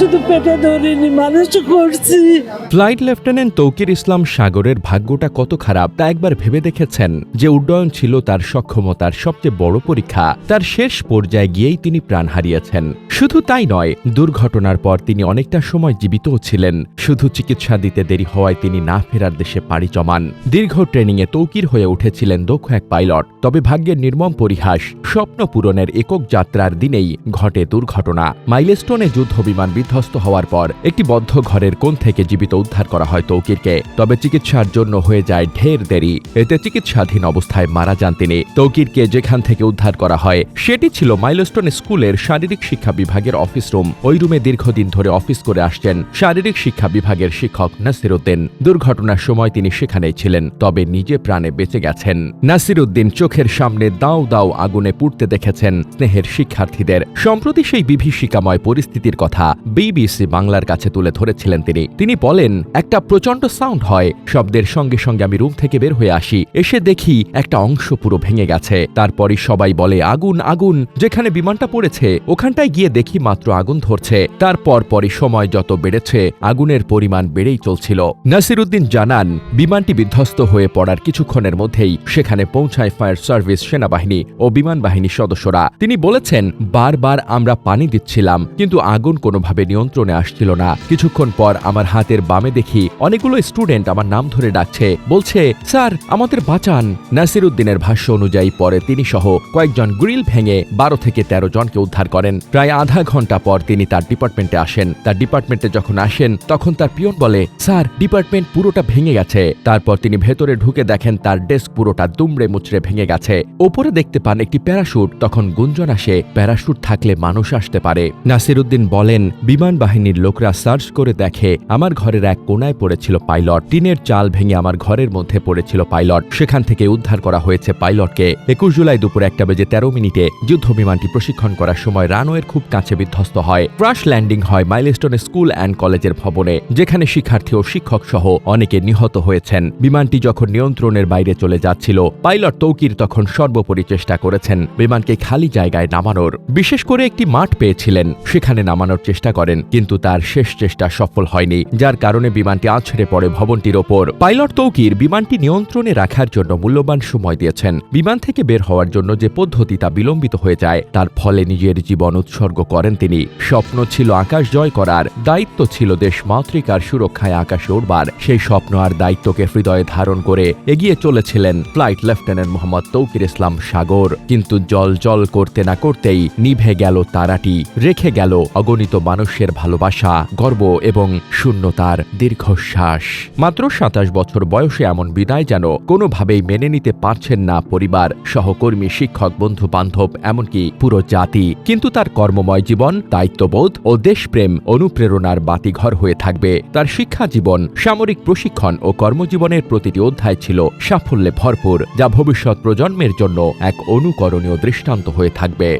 শুধু পেটে ধরিনি, মানুষ করছি। ফ্লাইট লেফটেন্যান্ট তৌকির ইসলাম সাগরের ভাগ্যটা কত খারাপ তা একবার ভেবে দেখেছেন। যে উড্ডয়ন ছিল তার সক্ষমতার সবচেয়ে বড় পরীক্ষা। তার শেষ পর্যায়ে গিয়েই তিনি প্রাণ হারিয়েছেন। শুধু তাই নয়, দুর্ঘটনার পর তিনি অনেকটা সময় জীবিতও ছিলেন। শুধু চিকিৎসা দিতে দেরি হওয়ায় তিনি না ফেরার দেশে পাড়ি জমান। দীর্ঘ ট্রেনিংয়ে তৌকির হয়ে উঠেছিলেন দক্ষ এক পাইলট। তবে ভাগ্যের নির্মম পরিহাস, স্বপ্ন পূরণের একক যাত্রার দিনেই ঘটে দুর্ঘটনা। মাইলস্টোনে যুদ্ধ বিমান বিধ্বস্ত হওয়ার পর একটি বদ্ধ ঘরের কোণ থেকে জীবিত উদ্ধার করা হয় তৌকিরকে। তবে চিকিৎসার জন্য হয়ে যায় ঢের দেরি। এতে চিকিৎসাধীন অবস্থায় মারা যান তিনি। তৌকিরকে যেখান থেকে উদ্ধার করা হয়, সেটি ছিল মাইলস্টোন স্কুলের শারীরিক শিক্ষা বিভাগের অফিস রুম। ওই রুমে দীর্ঘদিন ধরে অফিস করে আসছেন শারীরিক শিক্ষা বিভাগের শিক্ষক নাসিরুদ্দিন। দুর্ঘটনার সময় তিনি সেখানেই ছিলেন, তবে নিজে প্রাণে বেঁচে গেছেন। নাসিরুদ্দিন চোখের সামনে দাও দাও আগুনে পুড়তে দেখেছেন স্নেহের শিক্ষার্থীদের। সম্প্রতি সেই বিভীষিকাময় পরিস্থিতির কথা বিবিসি বাংলার কাছে তুলে ধরেছিলেন তিনি। তিনি বলেন, একটা প্রচণ্ড সাউন্ড হয়। শব্দের সঙ্গে সঙ্গে আমি রুম থেকে বের হয়ে আসি। এসে দেখি একটা অংশ পুরো ভেঙে গেছে। তারপরই সবাই বলে, আগুন আগুন! যেখানে বিমানটা পড়েছে, ওখানটায় গিয়ে দেখি মাত্র আগুন ধরছে। তারপর পরই সময় যত বেড়েছে, আগুনের পরিমাণ বেড়েই চলছিল। নাসিরুদ্দিন জানান, বিমানটি বিধ্বস্ত হয়ে পড়ার কিছুক্ষণের মধ্যেই সেখানে পৌঁছায় ফায়ার সার্ভিস সেনাবাহিনী ও বিমান বাহিনীর সদস্যরা। তিনি বলেছেন, বারবার আমরা পানি দিচ্ছিলাম, কিন্তু আগুন কোনোভাবে নিয়ন্ত্রণে আসছিল না। কিছুক্ষণ পর আমার হাতের বামে দেখি অনেকগুলো স্টুডেন্ট আমার নাম ধরে ডাকছে। বলছে, স্যার, আমাদের বাঁচান। নাসিরুদ্দিনের ভাষ্য অনুযায়ী পরে তিনি সহ কয়েকজন গ্রিল ভেঙে বারো থেকে তেরো জনকে উদ্ধার করেন। প্রায় ঘণ্টা পর তিনি তার ডিপার্টমেন্টে আসেন। তার ডিপার্টমেন্টে যখন আসেন, তখন তার পিয়ন বলে, স্যার ডিপার্টমেন্ট পুরোটা ভেঙে গেছে। তারপর তিনি ভেতরে ঢুকে দেখেন তার ডেস্ক পুরোটা দুমড়ে মুচড়ে ভেঙে গেছে। ওপরে দেখতে পান একটি প্যারাশুট তখন গুঞ্জন আসে প্যারাশুট থাকলে মানুষ আসতে পারে। নাসিরুদ্দিন বলেন, বিমান বাহিনীর লোকরা সার্চ করে দেখে, আমার ঘরের এক কোনায় পড়েছিল পাইলট। টিনের চাল ভেঙে আমার ঘরের মধ্যে পড়েছিল পাইলট। সেখান থেকে উদ্ধার করা হয়েছে পাইলটকে। একুশ জুলাই দুপুর একটা বেজে তেরো মিনিটে যুদ্ধ বিমানটি প্রশিক্ষণ করার সময় রানওয়ের খুব কাছে বিধ্বস্ত হয়। ক্রাশ ল্যান্ডিং হয় মাইলস্টোন স্কুল অ্যান্ড কলেজের ভবনে, যেখানে শিক্ষার্থী ও শিক্ষক সহ অনেকে নিহত হয়েছেন। বিমানটি যখন নিয়ন্ত্রণের বাইরে চলে যাচ্ছিল, পাইলট তৌকির তখন সর্বোপরি চেষ্টা করেছেন বিমানকে খালি জায়গায় নামানোর। বিশেষ করে একটি মাঠ পেয়েছিলেন, সেখানে নামানোর চেষ্টা করেন, কিন্তু তার শেষ চেষ্টা সফল হয়নি, যার কারণে বিমানটি আছড়ে পড়ে ভবনটির ওপর। পাইলট তৌকির বিমানটি নিয়ন্ত্রণে রাখার জন্য মূল্যবান সময় দিয়েছেন। বিমান থেকে বের হওয়ার জন্য যে পদ্ধতি তা বিলম্বিত হয়ে যায়, তার ফলে নিজের জীবন উৎসর্গ করেন তিনি। স্বপ্ন ছিল আকাশ জয় করার, দায়িত্ব ছিল দেশ মাতৃকার সুরক্ষায় আকাশে উড়বার সেই স্বপ্ন আর দায়িত্বকে হৃদয়ে ধারণ করে এগিয়ে চলেছিলেন ফ্লাইট লেফটেন্যান্ট মোহাম্মদ তৌকির ইসলাম সাগর। কিন্তু জল জল করতে না করতেই নিভে গেল তারাটি, রেখে গেল অগণিত মানুষের ভালোবাসা, গর্ব এবং শূন্যতার দীর্ঘশ্বাস। মাত্র সাতাশ বছর বয়সে এমন বিদায় যেন কোনোভাবেই মেনে নিতে পারছেন না পরিবার, সহকর্মী, শিক্ষক বন্ধু বান্ধব এমনকি পুরো জাতি। কিন্তু তার কর্মময় জীবন, দায়িত্ববোধ ও দেশপ্রেম অনুপ্রেরণার বাতিঘর হয়ে থাকবে। তার শিক্ষা জীবন, সামরিক প্রশিক্ষণ ও কর্মজীবনের প্রতিটি অধ্যায় ছিল সাফল্যে ভরপুর, যা ভবিষ্যৎ প্রজন্মের জন্য এক অনুকরণীয় দৃষ্টান্ত হয়ে থাকবে।